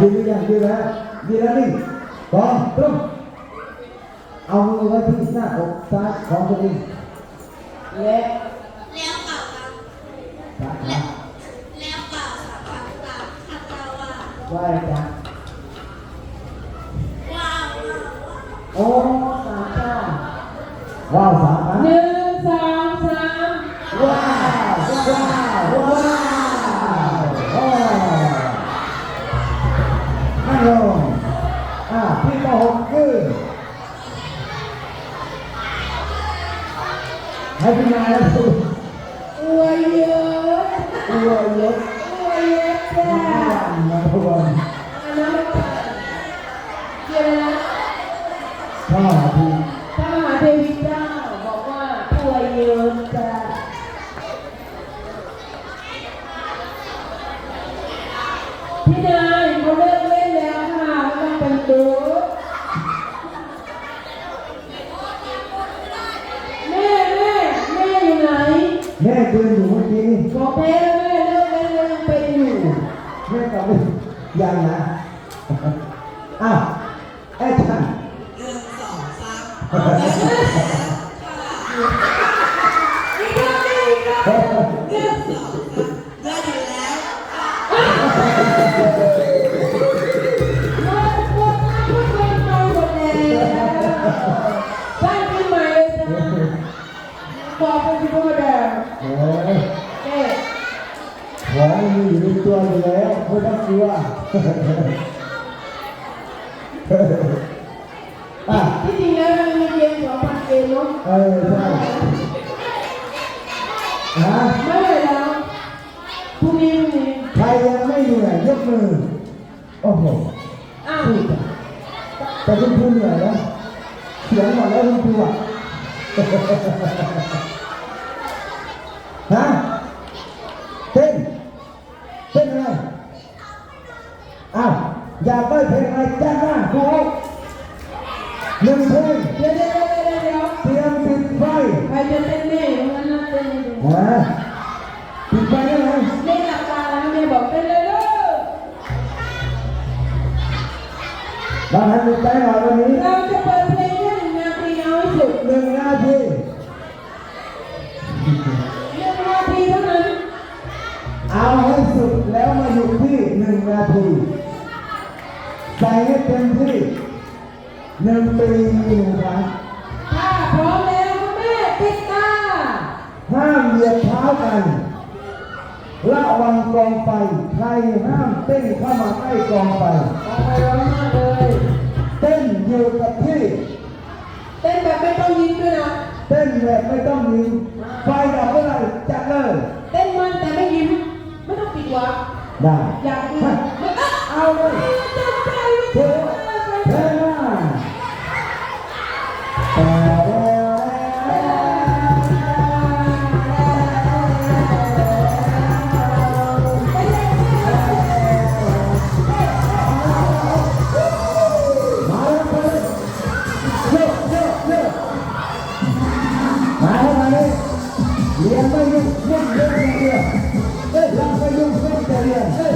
อายืนหรือยังยืนแล้วยืนแล้วนี่กองตรงเอามือไว้ที่หน้าอกซ้ายของตัวเองและแล้วเก่าครับซ้ายขาแล้วเก่าค่ะขัดตาขัดตาว่าจ้ะว้าวโอ้สามเก้าว้าวสามครั้งหนึ่งสองสามว้าวว้าวว้าว อ่าพี่ต่อหกคือให้พี่นายแล้วอวยยศอวยยศอวยยศจ้ Yan na. พูดจ้ะแต่คุณครูเหนื่อยแล้วเสียงหมดแล้วคุณครูอะฮะเต้นเต้นอะไรอ้าวอยากได้เพลงอะไรจ้างหน้าครูหนึ่งเพลงเดี๋ยวเดี๋ยวเดี๋ยวเดี๋ยวเตรียมปิดไฟใครจะเต้นแม่อยู่นั้นนะเต้นเล หนึ่งปีหนึ่งครั้งถ้าพร้อมแล้วคุณแม่ปิดตาห้ามเหยียบเท้ากันระวังกองไฟใครห้ามเต้นเข้ามาใกล้กองไฟออกไปร้อนมากเลยเต้นอยู่กับที่เต้นแบบไม่ต้องยิ้มด้วยนะเต้นแบบไม่ต้องยิงไฟดับเมื่อไหร่จัดเลยเต้นมันแต่ไม่ยิ้มไม่ต้องปิดหวังได้อยากดูไม่ต้องเอาเลย Esa fue un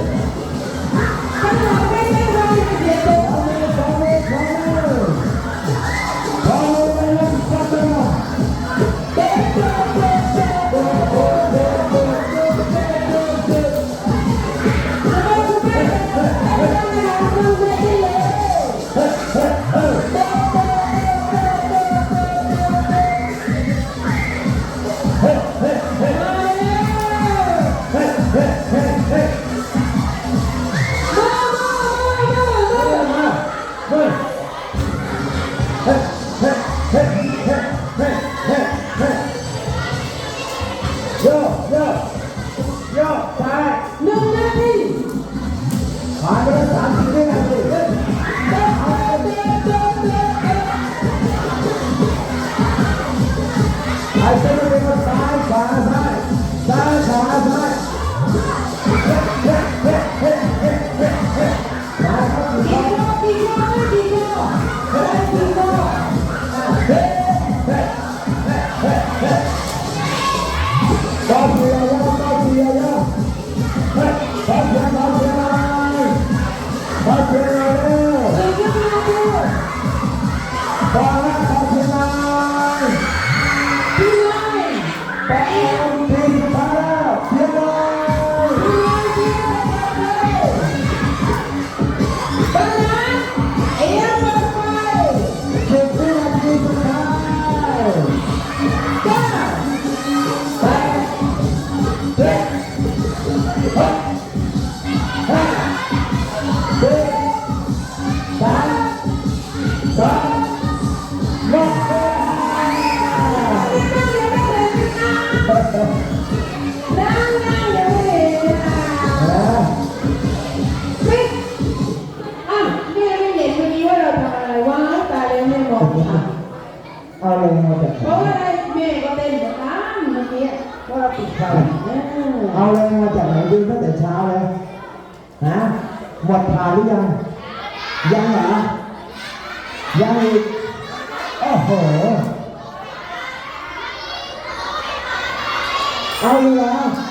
เอาเลยเหรอ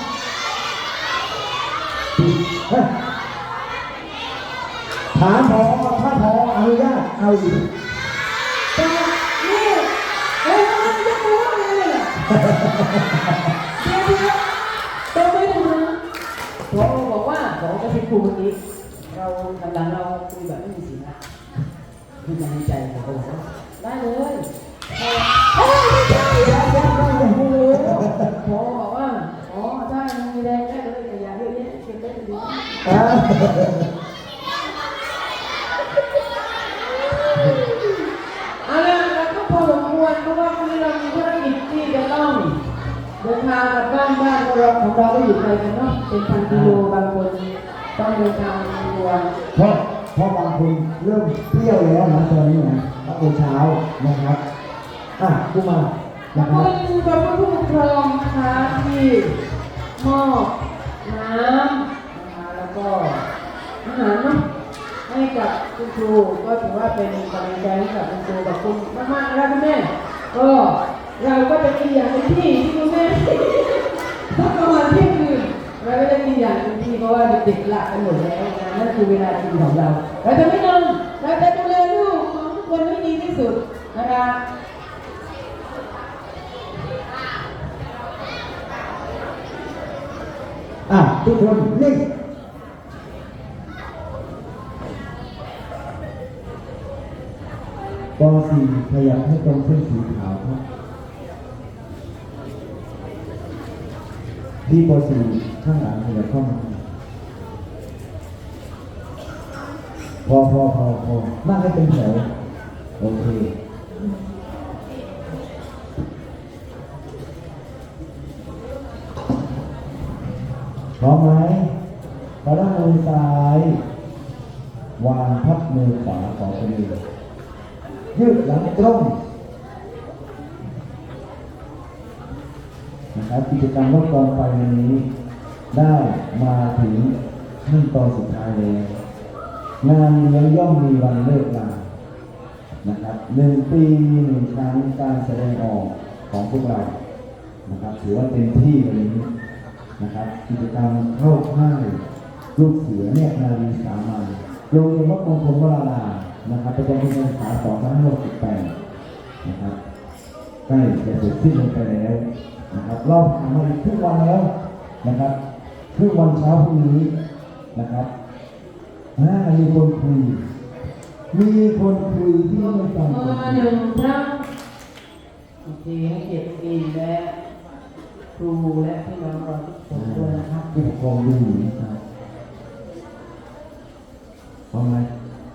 เฮ้ยถามพอถ้าพออนุญาตเอาอีกแต่นี่เอ้ยมันจะพูดอะไรอะเดี๋ยวเดี๋ยวต้องไม่ถึงนะพอบอกว่าบอจะเป็นครูเมื่อกี้ เรากำลังเราคุยแบบไม่มีสีหน้าคุยกันในใจของเราบอกว่าได้เลยเอ้ยไม่ใช่ยังยังยังยังไม่รู้หมอบอกว่าอ๋อใช่มันมี แรงได้เลยแต่อย่าเยอะแยะเก็บไว้ดีอ่าเอาละแล้วก็พอสมควรเพราะว่าวันนี้เรามีภารกิจที่จะต้องเดินทางกลับบ้านบ้านของเราของเราก็อยู่ไกลกันเนาะเป็นพันกิโลบางคนต้องเดินทางเป็นวันเพราะเพราะบางคนเริ่มเปรี้ยวแล้วนะตอนนี้นะตั้งแต่เช้านะครับอะกูมาขอนะบครับคุณกับผู้ปกครองนะคะที่ มอน้ำนะคะแล้วก็อาหารเนาะให้กับคุณครูก็ถือว่าเป็นกำลังใจให้กับคุณครูกับคุณมากๆนะครับคุณแม่ก็เราก็จะกินอย่างเต็มที่ที่คุณแม่ถ้าประมาณเที่ยงคืนเราก็จะกินอย่างเต็มที่เพราะว่าเด็กๆหลับกันหมดแล้วนะนั่นคือเวลากินของเราเราจะไม่นอนเราจะดูแลลูกของทุกคนให้ดีที่สุดนะคะ อะทุกคนนิ่งป .4 ขยับให้ตรงเส้นสีขาวครับพี่ป .4 ข้างหลังขยับเข้ามาพอพอพอพอนั่งให้เป็นแถวโอเค พร้อมไหมกระด้างมือซ้าย วางทับมือขวาของตัวเองยืดหลังตรงนะครับกิจกรรมรถกองไฟวันนี้ ได้มาถึงขั้นตอนสุดท้ายแล้วงานนี้ย่อมมีวันเลิกลานะครับหนึ่งปีมีหนึ่งครั้งการแสดงออกของพวกเรานะครับถือว่าเต็มที่วันนี้ นะครับกิจกรรมเข้าค่ายลูกเสือเนี่ยนารีสามัญโรงเรียนวัดมงคลวราลานะครับประจำปีการศึกษา2568นะครับใกล้จะเสร็จสิ้นลงไปแล้วนะครับเราผ่านมาอีกครึ่งวันแล้วนะครับครึ่งวันเช้าพรุ่งนี้นะครับอ่ามีคนคุยมีคนคุยที่ไม่ฟังมาคนหนึ่งครั้งโอเคให้เกียรติดีและ ครูและพี่น้องเราทุกคนด้วยนะครับผู้ปกครองดูอยู่นะครับพร้อมไหม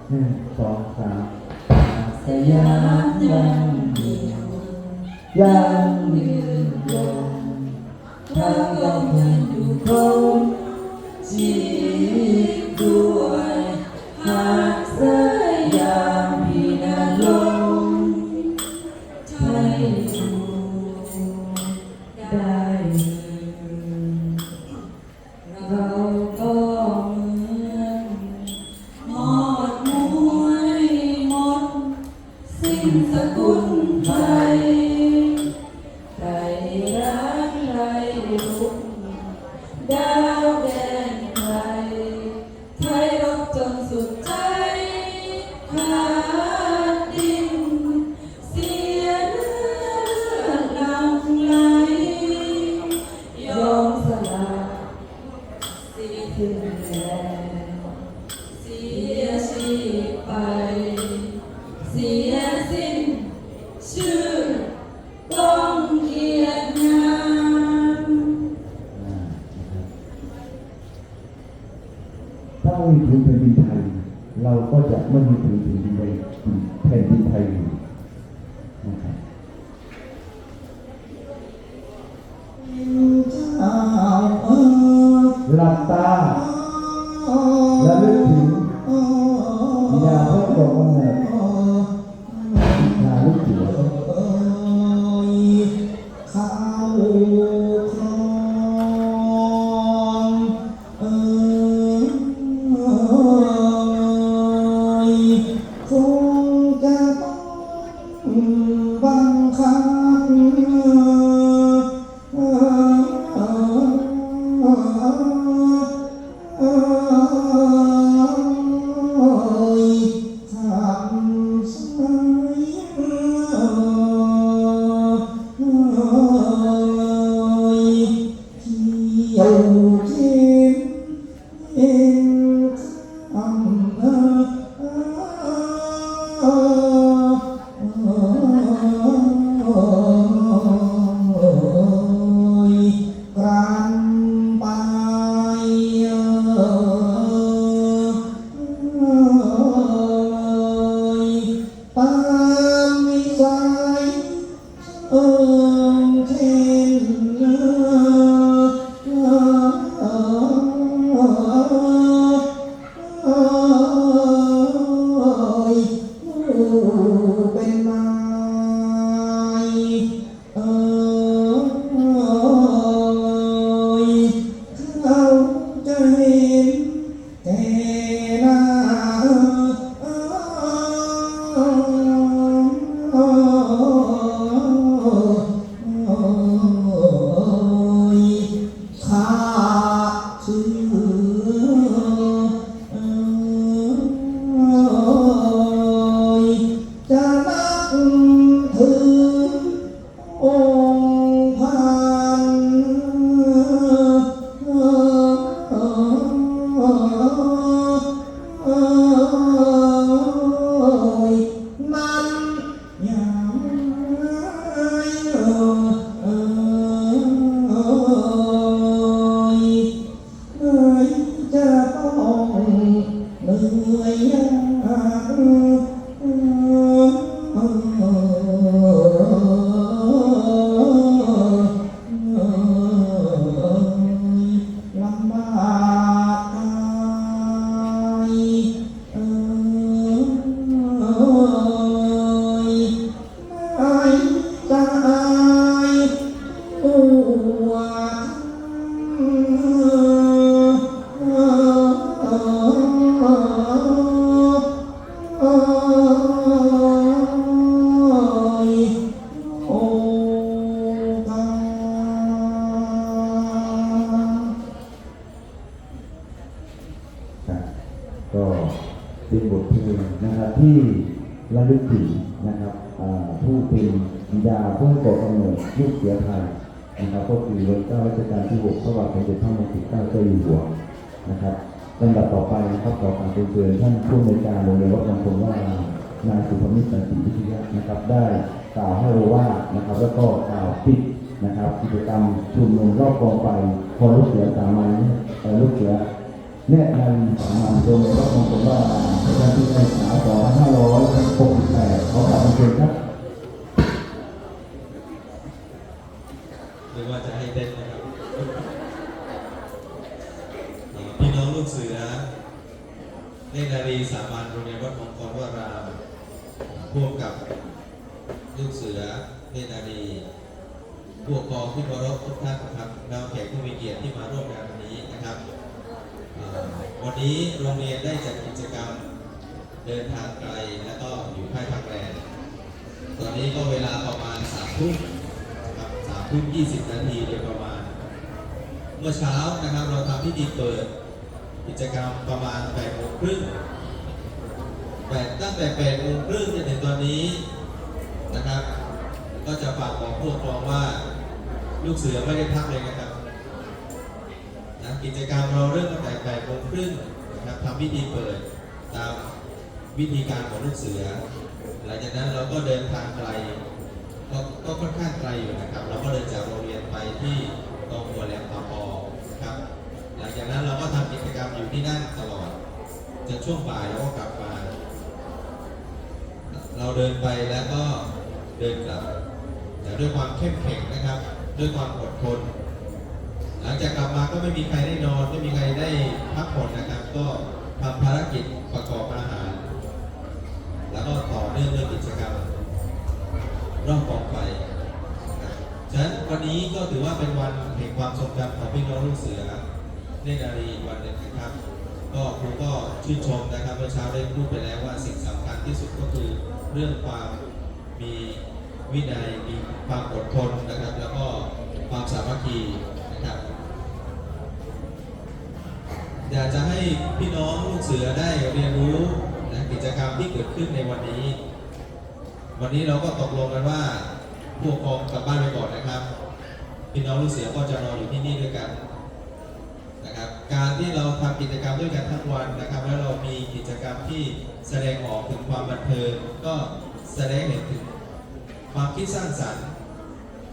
หนึ่งสองสามสยามยังอยู่ยังยืนยงถ้าต้องยังอยู่คงชีวิต สิ้นชื่อต้องเกียรติงามถ้าไม่มีผืนแผ่นดินไทย เราก็จะไม่มีถึงแผ่นดินไทยแผ่นดินไทย นั้ นะครับที่ระลึกถึงนะครับผู้เป็นบิดาผู้ก่อกำเนิดลูกเสือไทยนะครับก็คือรัชกาลรัชกาลที่6พระบาทสมเด็จพระมงกุฎเกล้าเจ้าอยู่หัวนะครับลำดับต่อไปนะครับขอการเป็นเชิญท่านผู้อำนวยการโรงเรียนวัดบางคนว่านายสุภมิตรสันติวิทยานะครับ ได้กล่าวให้รู้ว่านะครับ แล้วก็กล่าวปิดนะครับกิจกรรมชุมนุมรอบกองไฟพอลูกเสือสามัญลูกเสือแนะนำสามัญโดยพระมงคลว่า ประจำปีการศึกษา2568ขอกราบเรียนครับหรือว่าจะให้เต้นนะครับพี่น้องลูกเสือเนตรนารีสามัญโรงเรียนวัดมงคลวารามพ่วงกับลูกเสือเนตรนารีผู้ปกครองที่เคารพทุกท่านนะครับแล้วแขกผู้มีเกียรติที่มาร่วมงานวันนี้นะครับ วันนี้โรงเรียนได้จัดกิจกรรม เดินทางไกลและก็อยู่ค่ายพักแรมตอนนี้ก็เวลาประมาณสามทุ่มครับสามทุ่มยี่สิบนาทีโดยประมาณ เมื่อเช้านะครับเราทำพิธีเปิด กิจกรรมประมาณแปดโมงครึ่งแปดตั้งแต่แปดโมงครึ่งจนถึงตอนนี้นะครับ ก็จะฝากบอกผู้ปกครองว่าลูกเสือไม่ได้พักเลยนะครับนะกิจกรรมเราเริ่มตั้งแต่แปดโมงครึ่งนะครับทำพิธีเปิดตาม วิธีการของลูกเสือ หลังจากนั้นเราก็เดินทางไกลก็ก็ค่อนข้างไกลอยู่นะครับ เราก็เดินจากโรงเรียนไปที่ตรงหัวแหลมปาปอครับ หลังจากนั้นเราก็ทำกิจกรรมอยู่ที่นั่นตลอดจนช่วงบ่ายเราก็กลับมา เราเดินไปแล้วก็เดินกลับแต่ด้วยความเข้มแข็งนะครับ ด้วยความอดทน หลังจากกลับมาก็ไม่มีใครได้นอน ไม่มีใครได้พักผ่อนนะครับ ก็ทำภารกิจประกอบอาหาร ต่อเนื่องด้วยกิจกรรมรอบกองไฟฉะนั้นวันนี้ก็ถือว่าเป็นวันแห่งความทรงจำของพี่น้องลูกเสือเนตรนารีวันหนึ่งนะครับ ก็ครูก็ชื่นชมนะครับเมื่อเช้าได้พูดไปแล้วว่าสิ่งสำคัญที่สุดก็คือเรื่องความมีวินัยมีความอดทนนะครับ แล้วก็ความสามัคคีนะครับอยากจะให้พี่น้องลูกเสือได้เรียนรู้ นะกิจกรรมที่เกิดขึ้นในวันนี้ วันนี้เราก็ตกลงกันว่าผู้ปกครองกลับบ้านไปก่อนนะครับพี่น้องลูกเสือก็จะรออยู่ที่นี่ด้วยกันนะครับ การที่เราทำกิจกรรมด้วยกันทั้งวันนะครับ แล้วเรามีกิจกรรมที่แสดงออกถึงความบันเทิงก็แสดงเห็นถึงความคิดสร้างสรรค์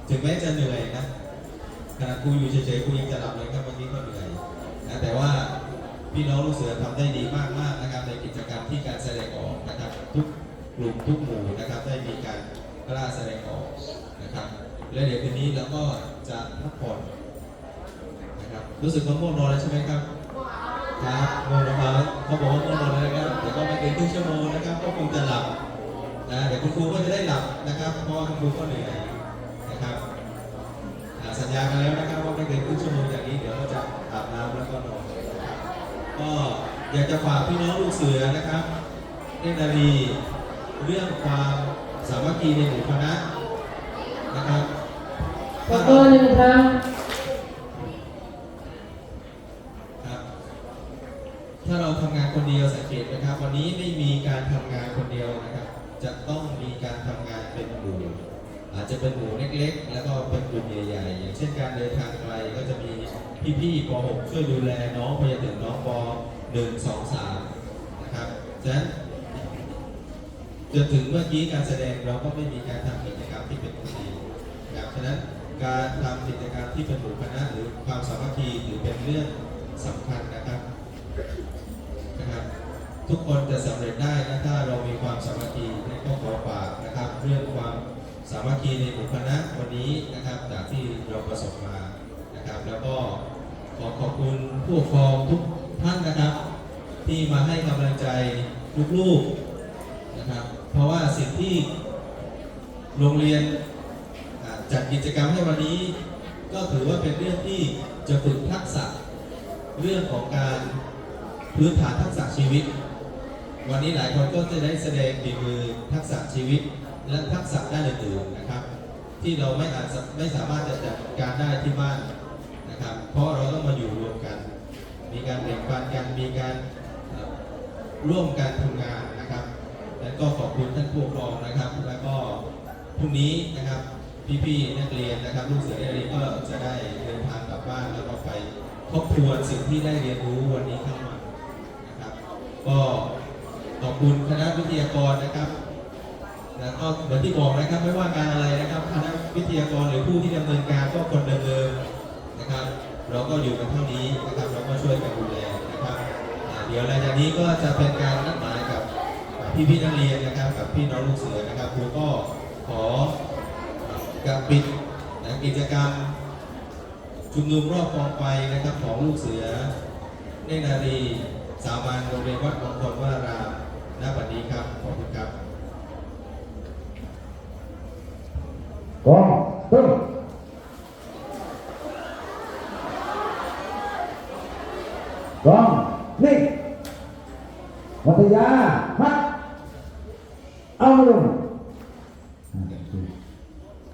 ถึงแม้จะเหนื่อยนะขณะครูอยู่เฉยๆครูยังจะหลับเลยครับเมื่อกี้ก็เหนื่อยนะแต่ว่าพี่น้องลูกเสือทำได้ดีมากๆนะ ที่การแสดงออกนะครับทุกกลุ่มทุกหมู่นะครับได้มีการกล้าแสดงออกนะครับและเดี๋ยวคืนนี้เราก็จะพักผ่อนนะครับรู้สึกว่าง่วงนอนแล้วใช่ไหมครับครับง่วงนอนแล้วเขาบอกว่าง่วงนอนแล้วนะครับเดี๋ยวก็ไม่เกินครึ่งชั่วโมงนะครับก็คงจะหลับนะเดี๋ยวคุณครูก็จะได้หลับนะครับเพราะว่าคุณครูก็เหนื่อยนะครับสัญญากันแล้วนะครับว่าไม่เกินครึ่งชั่วโมงจากนี้เดี๋ยวเราจะอาบน้ำแล้วก็นอนนะครับก็ อยากจะฝากพี่น้องลูกเสือนะครับเนตรนารีเรื่องความสามัคคีในหมู่คณะนะครับปรบมือหนึ่งครั้งครับ ถ้าเราทำงานคนเดียวสังเกตนะครับ วันนี้ไม่มีการทำงานคนเดียวนะครับ จะต้องมีการทำงานเป็นหมู่อาจจะเป็นหมู่เล็กๆ แล้วก็เป็นกลุ่มใหญ่ๆอย่างเช่นการเดินทางไกลก็จะมีพี่ๆป .6 ช่วยดูแลน้องไปจนถึงน้องป .1 2 3นะครับฉะนั้นจนถึงเมื่อกี้การแสดงเราก็ไม่มีการทำกิจกรรมที่เป็นหมู่ทีมนะครับฉะนั้นการทำกิจกรรมที่เป็นหมู่คณะหรือความสามัคคีถือเป็นเรื่องสำคัญนะครับนะครับ ทุกคนจะสำเร็จได้นะถ้าเรามีความสามัคคีในก็ขอฝากนะครับ เรื่องความสามัคคีในหมู่คณะวันนี้นะครับจากที่เราประสบมานะครับ แล้วก็ขอขอบคุณผู้ปกครองทุก ท่านนะครับ ที่มาให้กำลังใจลูกๆนะครับ เพราะว่าสิ่งที่โรงเรียนจัดกิจกรรมให้วันนี้ ก็ถือว่าเป็นเรื่องที่จะฝึกทักษะเรื่องของการพื้นฐานทักษะชีวิต วันนี้หลายคนก็จะได้แสดงฝีมือทักษะชีวิต และทักษะด้านอื่นๆนะครับ ที่เราไม่อาจไม่สามารถจะจัดการได้ที่บ้านนะครับ เพราะเราต้องมาอยู่รวมกัน มีการแบ่งปันกันมีการร่วมกันทำงานนะครับและก็ขอบคุณท่านผู้ปกครองนะครับ แล้วก็พรุ่งนี้นะครับพี่ๆนักเรียนนะครับ ลูกเสือนักเรียนก็จะได้เดินทางกลับบ้านแล้วก็ไปทบทวนสิ่งที่ได้เรียนรู้วันนี้ทั้งวันนะครับ ก็ขอบคุณคณะวิทยากรนะครับแล้วก็เหมือนที่บอกนะครับไม่ว่าการอะไรนะครับคณะวิทยากรหรือผู้ที่ดำเนินการก็คนเดิมๆนะครับ เราก็อยู่กันเท่านี้นะครับเราก็ช่วยกันดูแลนะครับเดี๋ยวหลังจากนี้ก็จะเป็นการนัดหมายกับพี่พี่นักเรียนนะครับกับพี่น้องลูกเสือนะครับครูก็ขอการปิดกิจกรรมชุมนุมรอบกองไฟนะครับของลูกเสือเนนารีสามัญโรงเรียนวัดมงคลวารามณบัดนี้ครับขอบคุณครับกองตึ้งกองนิ่งวัทยาพัดเอาลง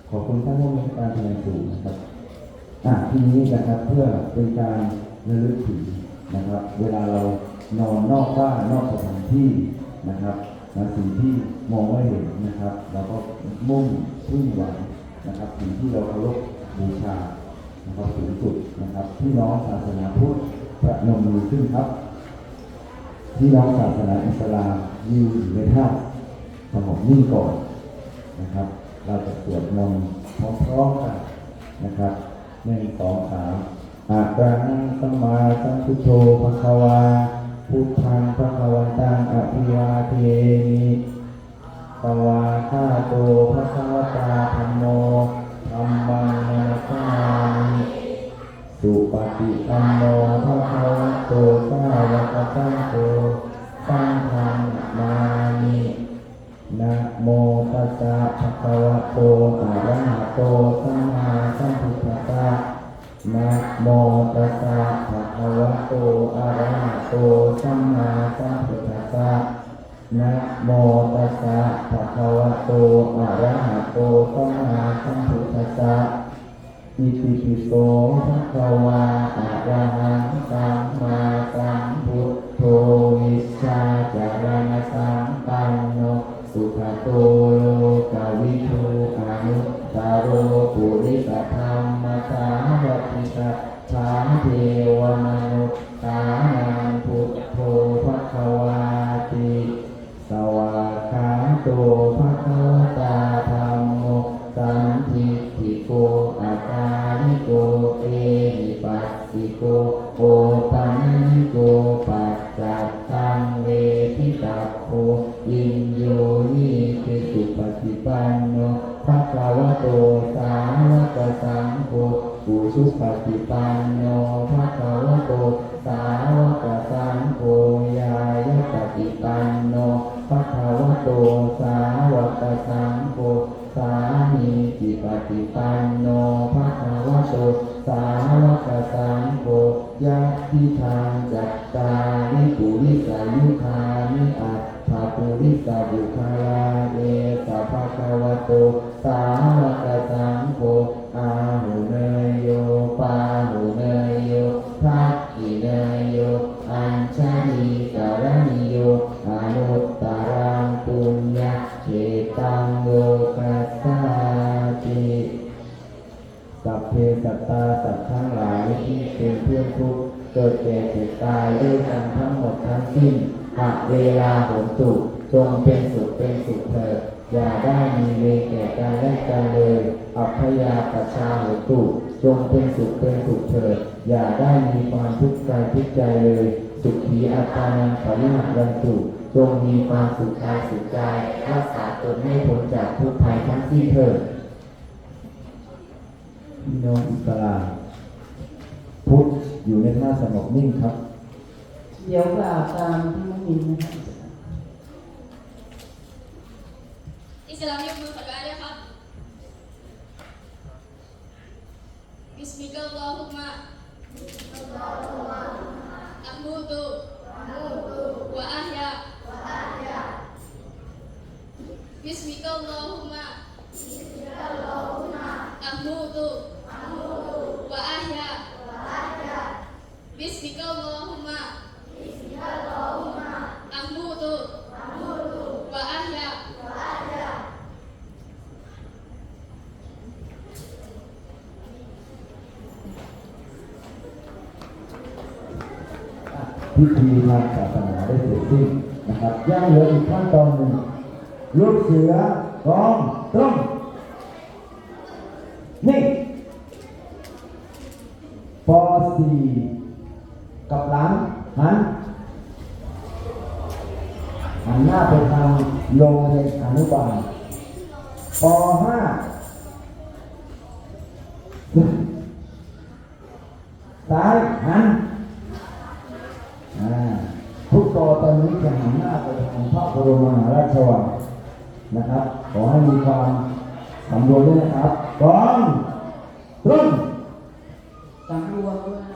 ขอบคุณท่านผู้มีการแสดงสูงนะครับอะทีนี้นะครับ เป็นการระลึกถึงนะครับ เวลาเรานอนนอกบ้านนอกสถานที่นะครับนะสิ่งที่มองไม่เห็นนะครับเราก็มุ่งพึ่งหวังนะครับ สิ่งที่เราเคารพบูชานะครับสูงสุดนะครับพี่น้องศาสนาพุทธประนมมือขึ้นครับพี่น้องศาสนาอิสลามยืนอยู่ในท่าสงบนิ่งก่อนนะครับ เราจะสวดมนต์พร้อมๆกันนะครับหนึ่งสองสาม อาการนังสัมมาสัมพุทโธภควา พุทธังภควันตังอภิวาเทมิตวาคาโตภะคะวตาธัมโมธัมมังนาคามิสุปฏิปันโนภะคะวโตสาวกสังโฆสังฆังนามินะโมตัสสะภะคะวะโตอะระหะโตสัมมาสัมพุทธัสสะ นะโมตัสสะภะคะวะโต อะระหะโต สัมมาสัมพุทธัสสะนะโมตัสสะภะคะวะโต อะระหะโต สัมมาสัมพุทธัสสะอิติปิโสภะคะวะอะระหังสัมมาสัมพุทโธวิชาจารณสัมปันโนสุขโตโลกวิ ตาโรปุริสธรรมสาวัติสัทธาเทวนา สุปฏิปันโนภะคะวะโตสาว หากเวลาหนสุขจงเป็นสุขเป็นสุขเถิดอย่าได้มีเวแก่กันและกันเลยอัพยาปชาโหตุจงเป็นสุขเป็นสุขเถิดอย่าได้มีความทุกข์กายทุกใจเลย สุขีอาการปริหัรันตุจงมีความสุขกายสุขใจรักษาตนให้พ้นจากทุกภัยทั้งสิ้นเถิดพี่น้องอิสลามพุทธอยู่ในท่าสงบนิ่งครับ เดี๋ยวกล่าวตามที่มุมินนะครับอิสลามยกมือขอดุอาด้วยครับบิสมิลลาฮิรเราะห์มาอัมมูตุวะอัฮยาบิสมิลลาฮิรเราะห์มาอัมมูตุวะอัฮยาบิสมิลลาฮิรเราะห์มาอัมมูตุวะอัฮยา พิธีทางศาสนาได้เสร็จสิ้นนะครับยังเหลืออีกขั้นตอนหนึ่งลูกเสือกองตรงนี่ปสี่กับหลังหันหันหน้าไปทางโรงเรียนอนุบาลปห้าซ้ายหัน ทุกตอตอนนี้จะหันหน้าไปทางพระบรมมหาราชวังนะครับ ขอให้มีความสำรวมด้วยนะครับกองรุ่นสำรวมด้วย